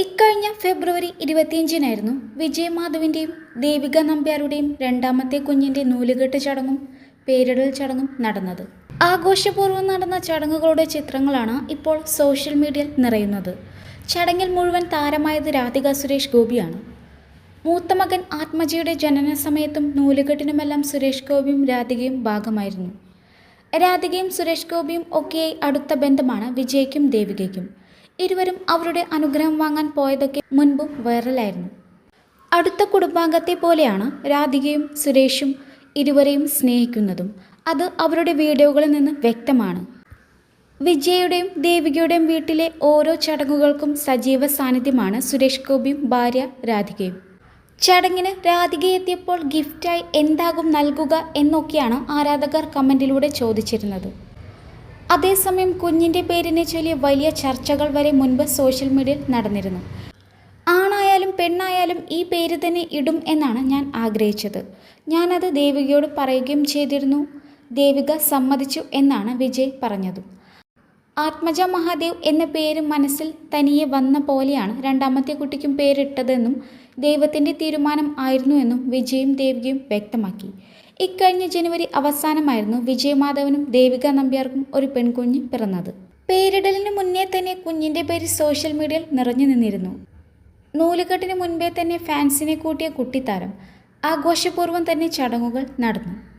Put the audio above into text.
ഇക്കഴിഞ്ഞ ഫെബ്രുവരി ഇരുപത്തിയഞ്ചിനായിരുന്നു വിജയമാധവിന്റെയും ദേവിക നമ്പ്യാരുടെയും രണ്ടാമത്തെ കുഞ്ഞിന്റെ നൂലുകെട്ട് ചടങ്ങും പേരിടൽ ചടങ്ങും നടന്നത്. ആഘോഷപൂർവം നടന്ന ചടങ്ങുകളുടെ ചിത്രങ്ങളാണ് ഇപ്പോൾ സോഷ്യൽ മീഡിയയിൽ നിറയുന്നത്. ചടങ്ങിൽ മുഴുവൻ താരമായത് രാധിക സുരേഷ് ഗോപിയാണ്. മൂത്ത മകൻ ആത്മജിയുടെ ജനന സമയത്തും നൂലുകെട്ടിനുമെല്ലാം സുരേഷ് ഗോപിയും രാധികയും ഭാഗമായിരുന്നു. രാധികയും സുരേഷ് ഗോപിയും ഒക്കെ അടുത്ത ബന്ധമാണ് വിജയ്ക്കും ദേവികയ്ക്കും. ഇരുവരും അവരുടെ അനുഗ്രഹം വാങ്ങാൻ പോയതൊക്കെ മുൻപും വൈറലായിരുന്നു. അടുത്ത കുടുംബാംഗത്തെ പോലെയാണ് രാധികയും സുരേഷും ഇരുവരെയും സ്നേഹിക്കുന്നതും. അത് അവരുടെ വീഡിയോകളിൽ നിന്ന് വ്യക്തമാണ്. വിജയയുടെയും ദേവികയുടെയും വീട്ടിലെ ഓരോ ചടങ്ങുകൾക്കും സജീവ സാന്നിധ്യമാണ് സുരേഷ് ഗോപിയും ഭാര്യ രാധികയും. ചടങ്ങിന് രാധിക എത്തിയപ്പോൾ ഗിഫ്റ്റായി എന്താകും നൽകുക എന്നൊക്കെയാണ് ആരാധകർ കമന്റിലൂടെ ചോദിച്ചിരുന്നത്. അതേസമയം കുഞ്ഞിന്റെ പേരിനെ ചൊല്ലി വലിയ ചർച്ചകൾ വരെ മുൻപ് സോഷ്യൽ മീഡിയയിൽ നടന്നിരുന്നു. ആണായാലും പെണ്ണായാലും ഈ പേര് തന്നെ ഇടും എന്നാണ് ഞാൻ ആഗ്രഹിച്ചത്. ഞാനത് ദേവികയോട് പറയുകയും ചെയ്തിരുന്നു. ദേവിക സമ്മതിച്ചു എന്നാണ് വിജയ് പറഞ്ഞതും. ആത്മജ മഹാദേവ് എന്ന പേര് മനസ്സിൽ തനിയെ വന്ന പോലെയാണ് രണ്ടാമത്തെ കുട്ടിക്കും പേരിട്ടതെന്നും ദൈവത്തിന്റെ തീരുമാനം ആയിരുന്നുവെന്നും വിജയും ദേവികയും വ്യക്തമാക്കി. ഇക്കഴിഞ്ഞ ജനുവരി അവസാനമായിരുന്നു വിജയമാധവനും ദേവിക നമ്പ്യാർക്കും ഒരു പെൺകുഞ്ഞ് പിറന്നത്. പേരിടലിന് മുന്നേ തന്നെ കുഞ്ഞിന്റെ പേര് സോഷ്യൽ മീഡിയയിൽ നിറഞ്ഞു നിന്നിരുന്നു. നൂലുകെട്ടിന് മുൻപേ തന്നെ ഫാൻസിനെ കൂട്ടിയ കുട്ടിത്താരം. ആഘോഷപൂർവം തന്നെ ചടങ്ങുകൾ നടന്നു.